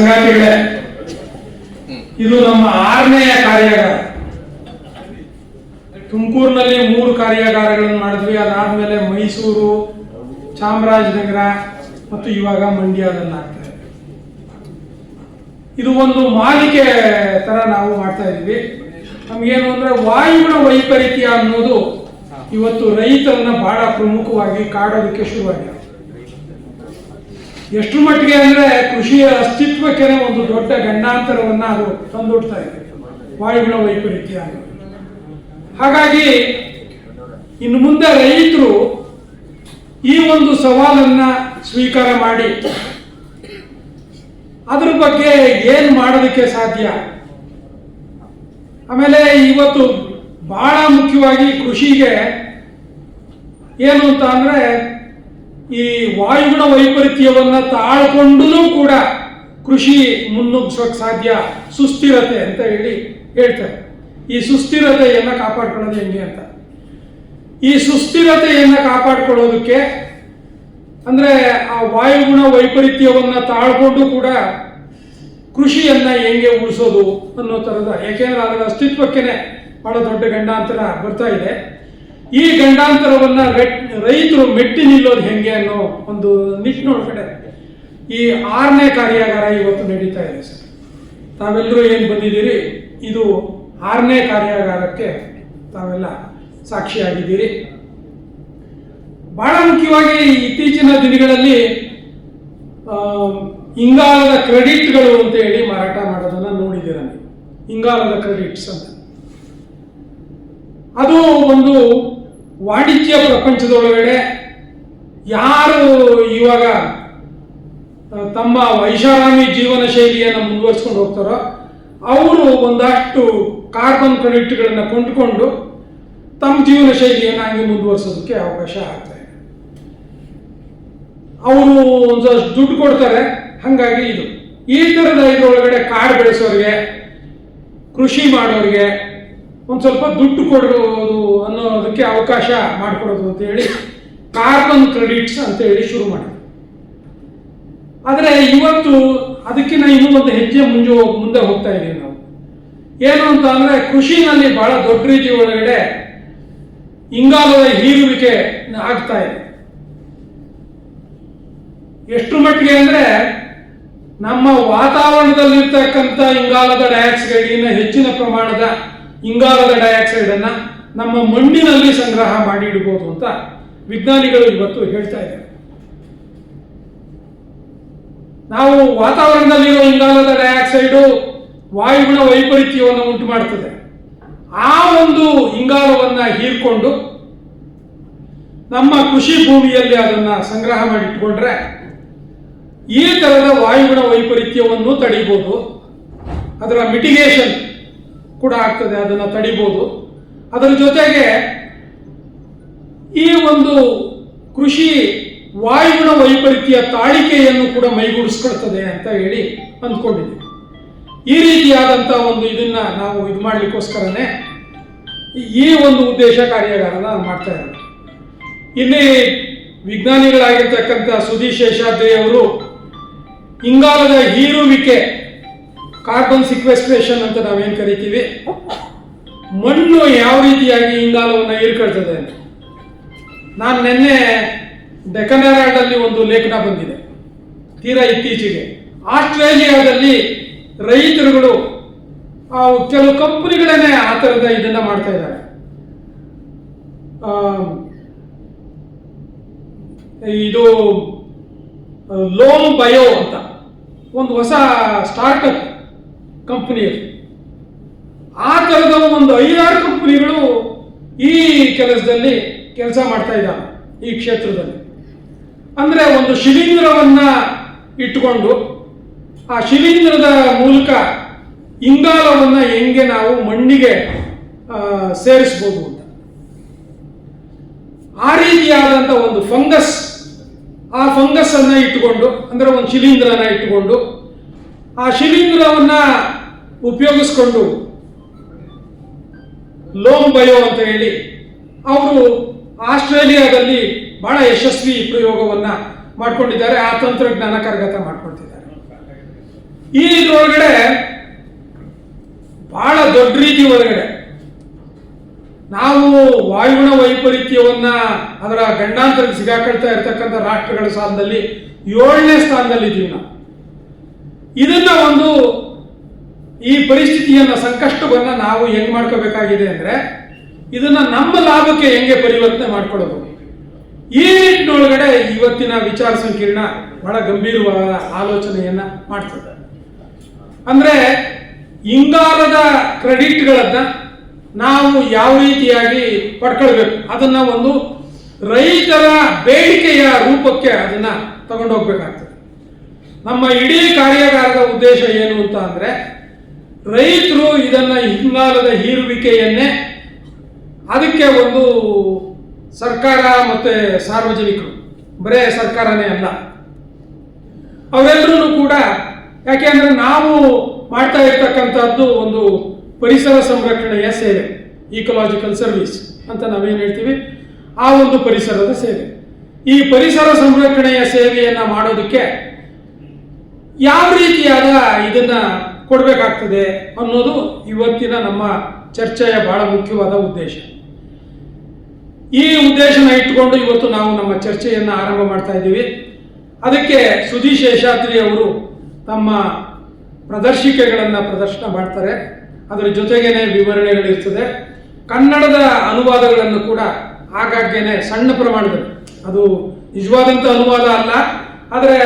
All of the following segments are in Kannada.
ಸಂಗಾತಿಗಳೇ, ಇದು ನಮ್ಮ ಆರನೆಯ ಕಾರ್ಯಾಗಾರ. ತುಮಕೂರಿನಲ್ಲಿ ಮೂರು ಕಾರ್ಯಾಗಾರಗಳನ್ನು ಮಾಡಿದ್ವಿ. ಅದಾದ್ಮೇಲೆ ಮೈಸೂರು, ಚಾಮರಾಜನಗರ ಮತ್ತು ಇವಾಗ ಮಂಡ್ಯದಲ್ಲಿ ಆಗ್ತಾ ಇದೆ. ಇದು ಒಂದು ಮಾಲಿಕೆ ತರ ನಾವು ಮಾಡ್ತಾ ಇದೀವಿ ನಮಗೇನು ಅಂದ್ರೆ ವಾಯುಗುಣ ವೈಪರೀತ್ಯ ಅನ್ನೋದು ಇವತ್ತು ರೈತರನ್ನ ಬಹಳ ಪ್ರಮುಖವಾಗಿ ಕಾಡೋದಕ್ಕೆ ಶುರುವಾಗಿದೆ. ಎಷ್ಟು ಮಟ್ಟಿಗೆ ಅಂದ್ರೆ ಕೃಷಿಯ ಅಸ್ತಿತ್ವಕ್ಕೆ ಒಂದು ದೊಡ್ಡ ಗಂಡಾಂತರವನ್ನ ಅದು ತಂದೊಡ್ತಾ ಇದೆ. ವಾಯುಗುಣ ವೈಪರೀತ್ಯ ಹಾಗಾಗಿ ಇನ್ನು ಮುಂದೆ ರೈತರು ಈ ಒಂದು ಸವಾಲನ್ನ ಸ್ವೀಕಾರ ಮಾಡಿ, ಅದ್ರ ಬಗ್ಗೆ ಏನ್ ಮಾಡೋದಕ್ಕೆ ಸಾಧ್ಯ? ಆಮೇಲೆ ಇವತ್ತು ಬಹಳ ಮುಖ್ಯವಾಗಿ ಕೃಷಿಗೆ ಏನು ಅಂತ ಅಂದ್ರೆ ಈ ವಾಯುಗುಣ ವೈಪರೀತ್ಯವನ್ನ ತಾಳ್ಕೊಂಡೂ ಕೂಡ ಕೃಷಿ ಮುನ್ನುಗ್ಸೋಕ್ ಸಾಧ್ಯ ಸುಸ್ಥಿರತೆ ಅಂತ ಹೇಳಿ ಹೇಳ್ತಾರೆ. ಈ ಸುಸ್ಥಿರತೆಯನ್ನ ಕಾಪಾಡ್ಕೊಳ್ಳೋದು ಹೆಂಗೆ ಅಂತ. ಈ ಸುಸ್ಥಿರತೆಯನ್ನ ಕಾಪಾಡ್ಕೊಳ್ಳೋದಕ್ಕೆ ಅಂದ್ರೆ ಆ ವಾಯುಗುಣ ವೈಪರೀತ್ಯವನ್ನ ತಾಳ್ಕೊಂಡು ಕೂಡ ಕೃಷಿಯನ್ನ ಹೆಂಗೆ ಉಳಿಸೋದು ಅನ್ನೋ ತರದ ಯಾಕೆಂದ್ರೆ ಅದರ ಅಸ್ತಿತ್ವಕ್ಕೇನೆ ಬಹಳ ದೊಡ್ಡ ಗಂಡಾಂತರ ಬರ್ತಾ ಇದೆ. ಈ ಗಂಡಾಂತರವನ್ನ ರೈತರು ಮೆಟ್ಟಿ ನಿಲ್ಲೋದು ಹೆಂಗೆ ಅನ್ನೋ ಒಂದು ನಿಟ್ಟಿನೊಳಗಡೆ ಈ ಆರನೇ ಕಾರ್ಯಾಗಾರ ಇವತ್ತು ನಡೀತಾ ಇದೆ ಸರ್. ತಾವೆಲ್ಲರೂ ಏನು ಬಂದಿದ್ದೀರಿ? ಇದು ಆರನೇ ಕಾರ್ಯಾಗಾರಕ್ಕೆ ತಾವೆಲ್ಲ ಸಾಕ್ಷಿಯಾಗಿದ್ದೀರಿ. ಬಹಳ ಮುಖ್ಯವಾಗಿ ಇತ್ತೀಚಿನ ದಿನಗಳಲ್ಲಿ ಇಂಗಾಲದ ಕ್ರೆಡಿಟ್ಗಳು ಅಂತ ಹೇಳಿ ಮಾರಾಟ ಮಾಡೋದನ್ನ ನೋಡಿದ್ದೀರ ನೀವು. ಇಂಗಾಲದ ಕ್ರೆಡಿಟ್ಸ್ ಅಂತ. ಅದು ಒಂದು ವಾಣಿಜ್ಯ ಪ್ರಪಂಚದೊಳಗಡೆ ಯಾರು ಇವಾಗ ತಮ್ಮ ವೈಷಾರಾಮಿ ಜೀವನ ಶೈಲಿಯನ್ನು ಮುಂದುವರಿಸ್ಕೊಂಡು ಹೋಗ್ತಾರೋ, ಅವರು ಒಂದಷ್ಟು ಕಾರ್ಬನ್ ಕ್ರೆಡಿಟ್ಗಳನ್ನು ಕೊಂಡುಕೊಂಡು ತಮ್ಮ ಜೀವನ ಶೈಲಿಯನ್ನು ಹಂಗೆ ಮುಂದುವರಿಸೋದಕ್ಕೆ ಅವಕಾಶ ಆಗ್ತಾ ಇದೆ. ಅವರು ಒಂದಷ್ಟು ದುಡ್ಡು ಕೊಡ್ತಾರೆ, ಹಾಗಾಗಿ ಇದು. ಈ ಥರದ ಇದರೊಳಗಡೆ ಕಾಡು ಬೆಳೆಸೋರಿಗೆ, ಕೃಷಿ ಮಾಡೋರಿಗೆ ಒಂದು ಸ್ವಲ್ಪ ದುಡ್ಡು ಕೊಡೋದು ಅನ್ನೋದಕ್ಕೆ ಅವಕಾಶ ಮಾಡಿಕೊಡೋದು ಅಂತ ಹೇಳಿ ಕಾರ್ಬನ್ ಕ್ರೆಡಿಟ್ಸ್ ಅಂತ ಹೇಳಿ ಶುರು ಮಾಡಿದ್ರು. ಆದರೆ ಇವತ್ತು ಅದಕ್ಕಿಂತ ಇನ್ನೂ ಒಂದು ಹೆಜ್ಜೆ ಮುಂಜು ಮುಂದೆ ಹೋಗ್ತಾ ಇದ್ದೀವಿ ನಾವು. ಏನು ಅಂತ ಅಂದ್ರೆ ಕೃಷಿನಲ್ಲಿ ಬಹಳ ದೊಡ್ಡ ರೀತಿ ಒಳಗಡೆ ಇಂಗಾಲದ ಹೀರುವಿಕೆ ಆಗ್ತಾ ಇದೆ. ಎಷ್ಟು ಮಟ್ಟಿಗೆ ಅಂದ್ರೆ ನಮ್ಮ ವಾತಾವರಣದಲ್ಲಿರ್ತಕ್ಕಂಥ ಇಂಗಾಲದ ಡೈಆಕ್ಸೈಡ್ಗಿಂತ ಹೆಚ್ಚಿನ ಪ್ರಮಾಣದ ಇಂಗಾಲದ ಡೈಆಕ್ಸೈಡ್ ಅನ್ನ ನಮ್ಮ ಮಣ್ಣಿನಲ್ಲಿ ಸಂಗ್ರಹ ಮಾಡಿ ಇಡಬಹುದು ಅಂತ ವಿಜ್ಞಾನಿಗಳು ಇವತ್ತು ಹೇಳ್ತಾ ಇದ್ದಾರೆ. ನಾವು ವಾತಾವರಣದಲ್ಲಿರುವ ಇಂಗಾಲದ ಡೈಆಕ್ಸೈಡು ವಾಯುಗುಣ ವೈಪರೀತ್ಯವನ್ನು ಉಂಟು ಮಾಡ್ತದೆ. ಆ ಒಂದು ಇಂಗಾಲವನ್ನ ಹೀರ್ಕೊಂಡು ನಮ್ಮ ಕೃಷಿ ಭೂಮಿಯಲ್ಲಿ ಅದನ್ನ ಸಂಗ್ರಹ ಮಾಡಿ ಇಟ್ಕೊಂಡ್ರೆ ಈ ತರದ ವಾಯುಗುಣ ವೈಪರೀತ್ಯವನ್ನು ತಡಿಬೋದು. ಅದರ ಮಿಟಿಗೇಷನ್ ಕೂಡ ಆಗ್ತದೆ, ಅದನ್ನು ತಡಿಬೋದು. ಅದರ ಜೊತೆಗೆ ಈ ಒಂದು ಕೃಷಿ ವಾಯುಗುಣ ವೈಪರೀತ್ಯ ತಾಳಿಕೆಯನ್ನು ಕೂಡ ಮೈಗೂಡಿಸ್ಕೊಳ್ತದೆ ಅಂತ ಹೇಳಿ ಅಂದ್ಕೊಂಡಿದ್ದೀವಿ ಈ ರೀತಿಯಾದಂಥ ಒಂದು ಇದನ್ನ ನಾವು ಇದು ಮಾಡಲಿಕ್ಕೋಸ್ಕರನೇ ಈ ಒಂದು ಉದ್ದೇಶ ಕಾರ್ಯಾಗಾರನ ಮಾಡ್ತಾ ಇರೋದು. ಇಲ್ಲಿ ವಿಜ್ಞಾನಿಗಳಾಗಿರ್ತಕ್ಕಂಥ ಸುಧೀಶ್ ಶೇಷಾದ್ರಿ ಅವರು ಇಂಗಾಲದ ಹೀರುವಿಕೆ ಕಾರ್ಬನ್ ಸಿಕ್ವೆಸ್ಟ್ರೇಷನ್ ಅಂತ ನಾವೇನು ಕರಿತೀವಿ? ಮಣ್ಣು ಯಾವ ರೀತಿಯಾಗಿ ಇಂಗಾಲವನ್ನು ಹೀರ್ಕೊಳ್ತದೆ ಅಂತ. ನಾನು ನಿನ್ನೆ ಡೆಕನ್ ಹೆರಾಲ್ಡಲ್ಲಿ ಒಂದು ಲೇಖನ ಬಂದಿದೆ. ತೀರಾ ಇತ್ತೀಚೆಗೆ. ಆಸ್ಟ್ರೇಲಿಯಾದಲ್ಲಿ ರೈತರುಗಳು ಕೆಲವು ಕಂಪನಿಗಳನ್ನೇ ಆ ಥರದ ಇದನ್ನ ಮಾಡ್ತಾ ಇದ್ದಾರೆ. ಇದು ಲೋನ್ ಬಯೋ ಅಂತ. ಒಂದು ಹೊಸ ಸ್ಟಾರ್ಟಪ್ ಕಂಪನಿ ಅದು ಆ ಥರದ ಒಂದು ಐದಾರು ಕಂಪನಿಗಳು ಈ ಕೆಲಸದಲ್ಲಿ ಕೆಲಸ ಮಾಡ್ತಾ ಇದ್ದಾವೆ, ಈ ಕ್ಷೇತ್ರದಲ್ಲಿ. ಅಂದ್ರೆ ಒಂದು ಶಿಲೀಂಧ್ರವನ್ನ ಇಟ್ಟುಕೊಂಡು, ಆ ಶಿಲೀಂಧ್ರದ ಮೂಲಕ ಇಂಗಾಲವನ್ನ ಹೆಂಗೆ ನಾವು ಮಣ್ಣಿಗೆ ಸೇರಿಸ್ಬೋದು ಅಂತ. ಆ ರೀತಿಯಾದಂಥ ಒಂದು ಫಂಗಸ್, ಆ ಫಂಗಸ್ ಅನ್ನ ಇಟ್ಟುಕೊಂಡು, ಅಂದ್ರೆ ಒಂದು ಶಿಲೀಂಧ್ರನ ಇಟ್ಟುಕೊಂಡು ಆ ಶಿಲೀಂಧ್ರವನ್ನ ಉಪಯೋಗಿಸ್ಕೊಂಡು ಲೋಮ್ ಬಯೋ ಅಂತ ಹೇಳಿ ಅವರು ಆಸ್ಟ್ರೇಲಿಯಾದಲ್ಲಿ ಬಹಳ ಯಶಸ್ವಿ ಪ್ರಯೋಗವನ್ನ ಮಾಡ್ಕೊಂಡಿದ್ದಾರೆ, ಆ ತಂತ್ರಜ್ಞಾನ ಕರಗತ ಮಾಡ್ಕೊಳ್ತಿದ್ದಾರೆ. ಈ ಇದ್ರೊಳಗಡೆ ಬಹಳ ದೊಡ್ಡ ರೀತಿ ಒಳಗಡೆ ನಾವು ವಾಯುಗುಣ ವೈಪರೀತ್ಯವನ್ನ ಅದರ ಗಂಡಾಂತರಕ್ಕೆ ಸಿಗಾಕೊಳ್ತಾ ಇರ್ತಕ್ಕಂಥ ರಾಷ್ಟ್ರಗಳ ಸ್ಥಾನದಲ್ಲಿ ಏಳನೇ ಸ್ಥಾನದಲ್ಲಿ ಇದ್ದೀವಿ ನಾವು. ಇದನ್ನ ಒಂದು ಈ ಪರಿಸ್ಥಿತಿಯನ್ನ ಸಂಕಷ್ಟವನ್ನ ನಾವು ಹೆಂಗ್ ಮಾಡ್ಕೋಬೇಕಾಗಿದೆ ಅಂದ್ರೆ ಇದನ್ನ ನಮ್ಮ ಲಾಭಕ್ಕೆ ಹೆಂಗೆ ಪರಿವರ್ತನೆ ಮಾಡ್ಕೊಳ್ಳೋದು ಈ ನಿಟ್ಟಿನೊಳಗಡೆ ಇವತ್ತಿನ ವಿಚಾರ ಸಂಕೀರ್ಣ ಬಹಳ ಗಂಭೀರವಾದ ಆಲೋಚನೆಯನ್ನ ಮಾಡ್ತದೆ. ಅಂದ್ರೆ ಇಂಗಾಲದ ಕ್ರೆಡಿಟ್ಗಳನ್ನ ನಾವು ಯಾವ ರೀತಿಯಾಗಿ ಪಡ್ಕೊಳ್ಬೇಕು? ಅದನ್ನ ಒಂದು ರೈತರ ಬೇಡಿಕೆಯ ರೂಪಕ್ಕೆ ಅದನ್ನ ತಗೊಂಡೋಗ್ಬೇಕಾಗ್ತದೆ. ನಮ್ಮ ಇಡೀ ಕಾರ್ಯಾಗಾರದ ಉದ್ದೇಶ ಏನು ಅಂತ ಅಂದ್ರೆ ರೈತರು ಇದನ್ನ ಹಿಂಗಾಲದ ಹೀರುವಿಕೆಯನ್ನೇ ಅದಕ್ಕೆ ಒಂದು ಸರ್ಕಾರ ಮತ್ತೆ ಸಾರ್ವಜನಿಕರು, ಬರೇ ಸರ್ಕಾರನೇ ಅಲ್ಲ. ಅವರೆಲ್ಲರೂ ಕೂಡ ಯಾಕೆಂದ್ರೆ ನಾವು ಮಾಡ್ತಾ ಇರ್ತಕ್ಕಂಥದ್ದು ಒಂದು ಪರಿಸರ ಸಂರಕ್ಷಣೆಯ ಸೇವೆ ಈಕೊಲಾಜಿಕಲ್ ಸರ್ವಿಸ್ ಅಂತ ನಾವೇನು ಹೇಳ್ತೀವಿ? ಆ ಒಂದು ಪರಿಸರದ ಸೇವೆ. ಈ ಪರಿಸರ ಸಂರಕ್ಷಣೆಯ ಸೇವೆಯನ್ನ ಮಾಡೋದಕ್ಕೆ ಯಾವ ರೀತಿಯಾದ ಇದನ್ನ ಕೊಡಬೇಕಾಗ್ತದೆ ಅನ್ನೋದು ಇವತ್ತಿನ ನಮ್ಮ ಚರ್ಚೆಯ ಬಹಳ ಮುಖ್ಯವಾದ ಉದ್ದೇಶ. ಈ ಉದ್ದೇಶನ ಇಟ್ಟುಕೊಂಡು ಇವತ್ತು ನಾವು ನಮ್ಮ ಚರ್ಚೆಯನ್ನು ಆರಂಭ ಮಾಡ್ತಾ ಇದ್ದೀವಿ. ಅದಕ್ಕೆ ಸುಧೀಶ್ ಶೇಷಾದ್ರಿ ಅವರು ತಮ್ಮ ಪ್ರದರ್ಶಿಕೆಗಳನ್ನು ಪ್ರದರ್ಶನ ಮಾಡ್ತಾರೆ. ಅದರ ಜೊತೆಗೇನೆ ವಿವರಣೆಗಳಿರ್ತದೆ ಕನ್ನಡದ ಅನುವಾದಗಳನ್ನು ಕೂಡ ಆಗಾಗ್ಯೇನೆ ಸಣ್ಣ ಪ್ರಮಾಣದಲ್ಲಿ. ಅದು ನಿಜವಾದಂಥ ಅನುವಾದ ಅಲ್ಲ. ಆದರೆ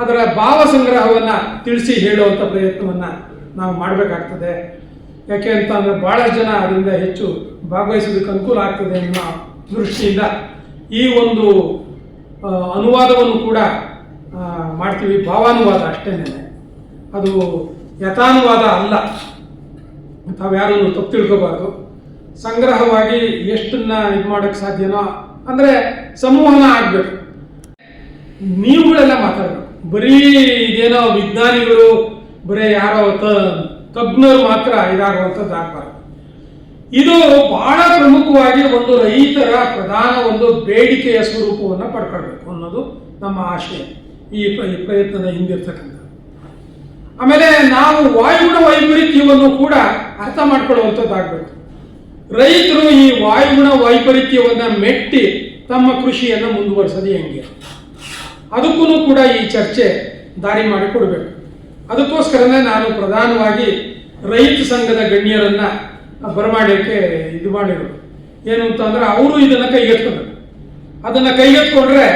ಅದರ ಭಾವ ಸಂಗ್ರಹವನ್ನು ತಿಳಿಸಿ ಹೇಳುವಂಥ ಪ್ರಯತ್ನವನ್ನು ನಾವು ಮಾಡಬೇಕಾಗ್ತದೆ. ಯಾಕೆ ಅಂತ ಅಂದರೆ ಭಾಳಷ್ಟು ಜನ ಅದರಿಂದ ಹೆಚ್ಚು ಭಾಗವಹಿಸೋದಕ್ಕೆ ಅನುಕೂಲ ಆಗ್ತದೆ ಅನ್ನೋ ದೃಷ್ಟಿಯಿಂದ ಈ ಒಂದು ಅನುವಾದವನ್ನು ಕೂಡ ಮಾಡ್ತೀವಿ. ಭಾವಾನುವಾದ ಅಷ್ಟೇ ಅದು ಯಥಾನುವಾದ ಅಲ್ಲ. ತಾವ್ಯಾರು ತಪ್ಪು ತಿಳ್ಕೋಬಾರ್ದು. ಸಂಗ್ರಹವಾಗಿ ಎಷ್ಟನ್ನ ಇದು ಮಾಡೋಕ್ಕೆ ಸಾಧ್ಯನೋ, ಅಂದರೆ ಸಂವಹನ ಆಗಬೇಕು. ನೀವುಗಳೆಲ್ಲ ಮಾತಾಡಬೇಕು ಬರೀ ಇದೇನೋ ವಿಜ್ಞಾನಿಗಳು, ಬರೀ ಯಾರೋ ತಜ್ಞರು ಮಾತ್ರ ಇದಾಗುವಂಥದ್ದು ಆಗಬಾರ್ದು. ಇದು ಬಹಳ ಪ್ರಮುಖವಾಗಿ ಒಂದು ರೈತರ ಪ್ರಧಾನ ಒಂದು ಬೇಡಿಕೆಯ ಸ್ವರೂಪವನ್ನು ಪಡ್ಕೊಳ್ಬೇಕು ಅನ್ನೋದು ನಮ್ಮ ಪ್ರ- ಈ ಪ್ರಯತ್ನದ ಹಿಂದಿರ್ತಕ್ಕಂಥ ಆಮೇಲೆ ನಾವು ವಾಯುಗುಣ ವೈಪರೀತ್ಯವನ್ನು ಕೂಡ ಅರ್ಥ ಮಾಡ್ಕೊಳ್ಳುವಂಥದ್ದಾಗಬೇಕು ರೈತರು ಈ ವಾಯುಗುಣ ವೈಪರೀತ್ಯವನ್ನು ಮೆಟ್ಟಿ ತಮ್ಮ ಕೃಷಿಯನ್ನು ಮುಂದುವರಿಸದೆ ಹೆಂಗೆ? ಅದಕ್ಕೂ ಕೂಡ ಈ ಚರ್ಚೆ ದಾರಿ ಮಾಡಿಕೊಡ್ಬೇಕು ಅದಕ್ಕೋಸ್ಕರನೇ ನಾನು ಪ್ರಧಾನವಾಗಿ ರೈತ ಸಂಘದ ಗಣ್ಯರನ್ನ ಬರಮಾಡೋಕ್ಕೆ ಇದು ಮಾಡಿರೋದು. ಏನು ಅಂತ ಅಂದ್ರೆ ಅವರು ಇದನ್ನ ಕೈಗೆತ್ಕೋಬೇಕು ಅದನ್ನ ಕೈಗೆತ್ಕೊಂಡ್ರೆ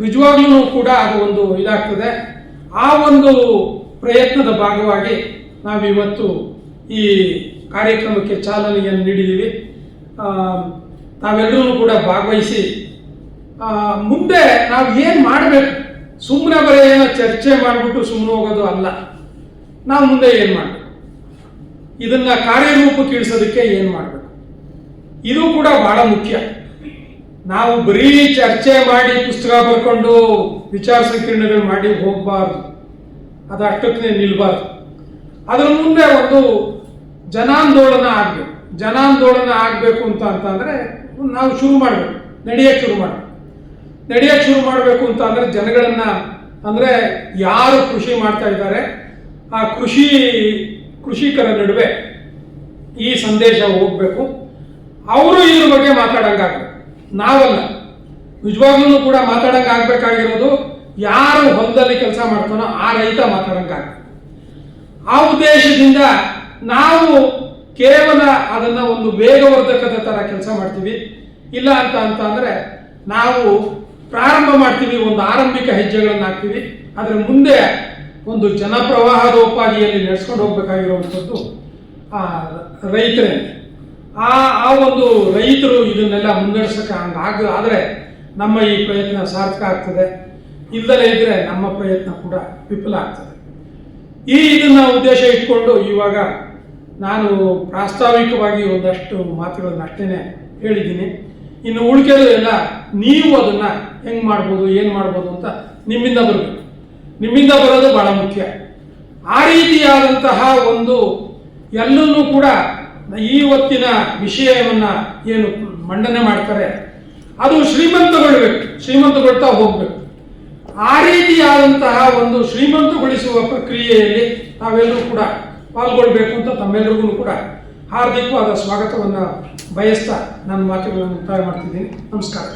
ನಿಜವಾಗ್ಲೂ ಕೂಡ ಅದು ಒಂದು ಇದಾಗ್ತದೆ. ಆ ಒಂದು ಪ್ರಯತ್ನದ ಭಾಗವಾಗಿ ನಾವಿವತ್ತು ಈ ಕಾರ್ಯಕ್ರಮಕ್ಕೆ ಚಾಲನೆಯನ್ನು ನೀಡಿದ್ದೀವಿ. ಆ, ತಾವೆಲ್ಲರೂ ಕೂಡ ಭಾಗವಹಿಸಿ ಮುಂದೆ ನಾವು ಏನು ಮಾಡಬೇಕು? ಸುಮ್ಮನೆ ಬರೀ ಚರ್ಚೆ ಮಾಡಿಬಿಟ್ಟು ಸುಮ್ಮನೆ ಹೋಗೋದು ಅಲ್ಲ. ನಾವು ಮುಂದೆ ಏನು ಮಾಡಬೇಕು? ಇದನ್ನ ಕಾರ್ಯರೂಪಕ್ಕೆ ಇಳಿಸೋದಕ್ಕೆ ಏನು ಮಾಡಬೇಕು? ಇದು ಕೂಡ ಬಹಳ ಮುಖ್ಯ. ನಾವು ಬರೀ ಚರ್ಚೆ ಮಾಡಿ ಪುಸ್ತಕ ಬರ್ಕೊಂಡು ವಿಚಾರ ಸಂಕಿರಣಗಳು ಮಾಡಿ ಹೋಗಬಾರ್ದು. ಅದು ಅಷ್ಟಕ್ಕೆ ನಿಲ್ಬಾರ್ದು. ಅದರ ಮುಂದೆ ಒಂದು ಜನಾಂದೋಲನ ಆಗಬೇಕು. ಜನಾಂದೋಲನ ಆಗಬೇಕು ಅಂತ ಅಂತಂದ್ರೆ ನಾವು ಶುರು ಮಾಡಬೇಕು. ನಡೆಯಕ್ಕೆ ಶುರು ಮಾಡಬೇಕು. ನಡೆಯಕ್ಕೆ ಶುರು ಮಾಡಬೇಕು ಅಂತ ಅಂದ್ರೆ ಜನಗಳನ್ನ ಅಂದ್ರೆ ಯಾರು ಕೃಷಿ ಮಾಡ್ತಾ ಇದ್ದಾರೆ, ಆ ಕೃಷಿ, ಕೃಷಿಕರ ನಡುವೆ ಈ ಸಂದೇಶ ಹೋಗ್ಬೇಕು. ಅವರು ಇದ್ರ ಬಗ್ಗೆ ಮಾತಾಡೋಂಗಾಗಬೇಕು. ನಾವಲ್ಲ. ನಿಜವಾಗ್ಲೂ ಕೂಡ ಮಾತಾಡಂಗೆ ಆಗ್ಬೇಕಾಗಿರೋದು ಯಾರು ಹೊಲದಲ್ಲಿ ಕೆಲಸ ಮಾಡ್ತಾನೋ ಆ ರೈತ ಮಾತಾಡೋಂಗಾಗಬೇಕು. ಆ ಉದ್ದೇಶದಿಂದ ನಾವು ಕೇವಲ ಅದನ್ನ ಒಂದು ವೇಗವರ್ಧಕದ ತರ ಕೆಲಸ ಮಾಡ್ತೀವಿ. ಇಲ್ಲ ಅಂತ ಅಂತ ಅಂದ್ರೆ ನಾವು ಪ್ರಾರಂಭ ಮಾಡ್ತೀವಿ, ಒಂದು ಆರಂಭಿಕ ಹೆಜ್ಜೆಗಳನ್ನು ಹಾಕ್ತೀವಿ ಅದರ ಮುಂದೆ ಒಂದು ಜನಪ್ರವಾಹದೋಪಾದಿಯಲ್ಲಿ ನಡೆಸ್ಕೊಂಡು ಹೋಗ್ಬೇಕಾಗಿರುವಂಥದ್ದು ಆ ರೈತರೇ. ಆ ಆ ಒಂದು ರೈತರು ಇದನ್ನೆಲ್ಲ ಮುನ್ನಡೆಸಕ್ಕೆ ಹಂಗಾಗ ಆದರೆ ನಮ್ಮ ಈ ಪ್ರಯತ್ನ ಸಾರ್ಥಕ ಆಗ್ತದೆ. ಇಲ್ಲದಲೇ ಇದ್ರೆ ನಮ್ಮ ಪ್ರಯತ್ನ ಕೂಡ ವಿಫಲ ಆಗ್ತದೆ. ಈ ಇದನ್ನ ಉದ್ದೇಶ ಇಟ್ಕೊಂಡು ಇವಾಗ ನಾನು ಪ್ರಾಸ್ತಾವಿಕವಾಗಿ ಒಂದಷ್ಟು ಮಾತುಗಳನ್ನ ಅಷ್ಟೇನೆ ಹೇಳಿದ್ದೀನಿ. ಇನ್ನು ಉಳಿಕೆದು ಎಲ್ಲ ನೀವು ಅದನ್ನ ಹೆಂಗ್ ಮಾಡ್ಬೋದು, ಏನು ಮಾಡ್ಬೋದು ಅಂತ ನಿಮ್ಮಿಂದ ಬರಬೇಕು. ನಿಮ್ಮಿಂದ ಬರೋದು ಬಹಳ ಮುಖ್ಯ. ಆ ರೀತಿಯಾದಂತಹ ಒಂದು ಎಲ್ಲೂ ಕೂಡ ಈ ಹೊತ್ತಿನ ವಿಷಯವನ್ನ ಏನು ಮಂಡನೆ ಮಾಡ್ತಾರೆ, ಅದು ಶ್ರೀಮಂತಗೊಳ್ಬೇಕು, ಶ್ರೀಮಂತಗೊಳ್ತಾ ಹೋಗ್ಬೇಕು. ಆ ರೀತಿಯಾದಂತಹ ಒಂದು ಶ್ರೀಮಂತಗೊಳಿಸುವ ಪ್ರಕ್ರಿಯೆಯಲ್ಲಿ ನಾವೆಲ್ಲರೂ ಕೂಡ ಪಾಲ್ಗೊಳ್ಬೇಕು ಅಂತ ತಮ್ಮೆಲ್ಲರಿಗೂ ಕೂಡ ಹಾರ್ದಿಕವಾದ ಸ್ವಾಗತವನ್ನು ಬಯಸ್ತಾ ನನ್ನ ಮಾತುಗಳನ್ನು ಮುಕ್ತಾಯ ಮಾಡ್ತಿದ್ದೀನಿ. ನಮಸ್ಕಾರ.